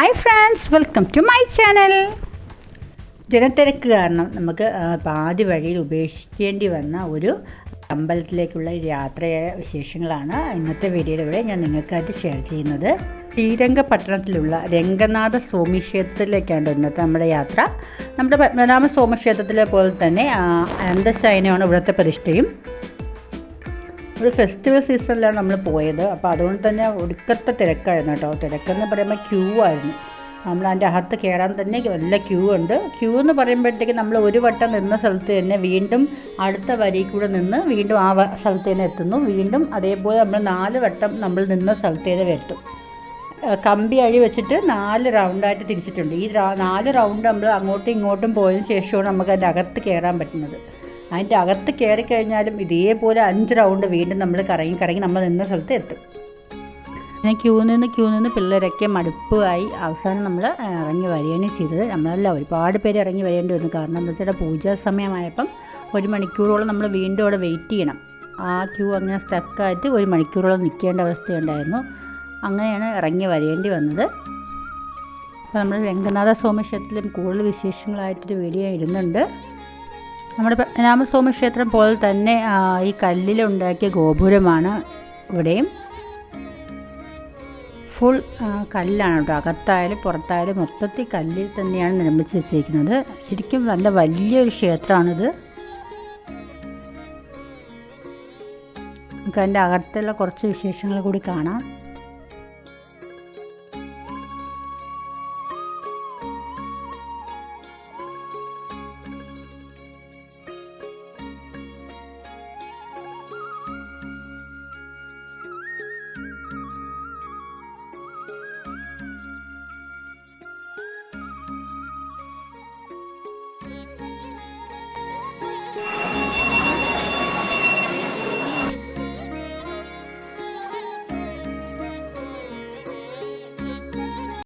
Hi friends welcome to my channel ജനത്തിരക്ക് കാരണം നമുക്ക് പാതി വഴിയിൽ ഉപേക്ഷിക്കേണ്ടി വന്ന ഒരു അമ്പലത്തിലേക്കുള്ള യാത്രയായ വിശേഷങ്ങളാണ് ഇന്നത്തെ വീഡിയോയിലൂടെ ഞാൻ നിങ്ങൾക്കായിട്ട് ഷെയർ ചെയ്യുന്നത്. ശ്രീരംഗപട്ടണത്തിലുള്ള രംഗനാഥ സ്വാമി ക്ഷേത്രത്തിലേക്കാണ് ഇന്നത്തെ നമ്മുടെ യാത്ര. നമ്മുടെ പത്മനാഭ സ്വാമി ക്ഷേത്രത്തിലെ പോലെ തന്നെ ആ, അനന്തശയനമാണ് ഇവിടുത്തെ പ്രതിഷ്ഠയും. ഒരു ഫെസ്റ്റിവൽ സീസണിലാണ് നമ്മൾ പോയത്. അപ്പോൾ അതുകൊണ്ട് തന്നെ ഒടുക്കത്തെ തിരക്കായിരുന്നു കേട്ടോ. തിരക്കെന്ന് പറയുമ്പോൾ ക്യൂ ആയിരുന്നു. നമ്മൾ അതിന്റെ അകത്ത് കയറാൻ തന്നെ നല്ല ക്യൂ ഉണ്ട്. ക്യൂ എന്ന് പറയുമ്പോഴത്തേക്ക് നമ്മൾ ഒരു വട്ടം നിന്ന സ്ഥലത്ത് തന്നെ വീണ്ടും അടുത്ത വരി കൂടെ നിന്ന് വീണ്ടും ആ സ്ഥലത്ത് തന്നെ എത്തുന്നു. വീണ്ടും അതേപോലെ നമ്മൾ നാല് വട്ടം നമ്മൾ നിന്ന സ്ഥലത്ത് തന്നെ എത്തും. കമ്പി അഴി വെച്ചിട്ട് നാല് റൗണ്ടായിട്ട് തിരിച്ചിട്ടുണ്ട്. ഈ നാല് റൗണ്ട് നമ്മൾ അങ്ങോട്ടും ഇങ്ങോട്ടും പോയതിന് ശേഷമാണ് നമുക്ക് അതിന്റെ അകത്ത് കയറാൻ പറ്റുന്നത്. അതിന്റെ അകത്ത് കയറി കഴിഞ്ഞാലും ഇതേപോലെ അഞ്ച് റൗണ്ട് വീണ്ടും നമ്മൾ കറങ്ങി കറങ്ങി നമ്മൾ നിന്ന സ്ഥലത്ത് എത്തും. പിന്നെ ക്യൂ നിന്ന് ക്യൂ നിന്ന് പിള്ളേരൊക്കെ മടുപ്പായി. അവസാനം നമ്മൾ ഇറങ്ങി വരികയാണ് ചെയ്തത്. നമ്മളല്ല ഒരുപാട് പേര് ഇറങ്ങി വരേണ്ടി വന്നു. കാരണം എന്താ വെച്ചാൽ പൂജാ സമയമായപ്പം ഒരു മണിക്കൂറോളം നമ്മൾ വീണ്ടും അവിടെ വെയിറ്റ് ചെയ്യണം. ആ ക്യൂ അങ്ങനെ സ്റ്റക്കായിട്ട് ഒരു മണിക്കൂറോളം നിൽക്കേണ്ട അവസ്ഥയുണ്ടായിരുന്നു. അങ്ങനെയാണ് ഇറങ്ങി വരേണ്ടി വന്നത്. അപ്പോൾ നമ്മൾ രംഗനാഥ സ്വാമി ക്ഷേത്രത്തിലും കൂടുതൽ വിശേഷങ്ങളായിട്ടൊരു വീഡിയോ ഇടുന്നുണ്ട്. നമ്മുടെ രാമസ്വാമി ക്ഷേത്രം പോലെ തന്നെ ഈ കല്ലിലുണ്ടാക്കിയ ഗോപുരമാണ് ഇവിടെയും. ഫുൾ കല്ലാണ് കേട്ടോ. അകത്തായാലും പുറത്തായാലും മൊത്തത്തിൽ കല്ലിൽ തന്നെയാണ് നിർമ്മിച്ച് വെച്ചിരിക്കുന്നത്. ശരിക്കും നല്ല വലിയൊരു ക്ഷേത്രമാണിത്. നമുക്ക് അതിന്റെ അകത്തുള്ള കുറച്ച് വിശേഷങ്ങൾ കൂടി കാണാം.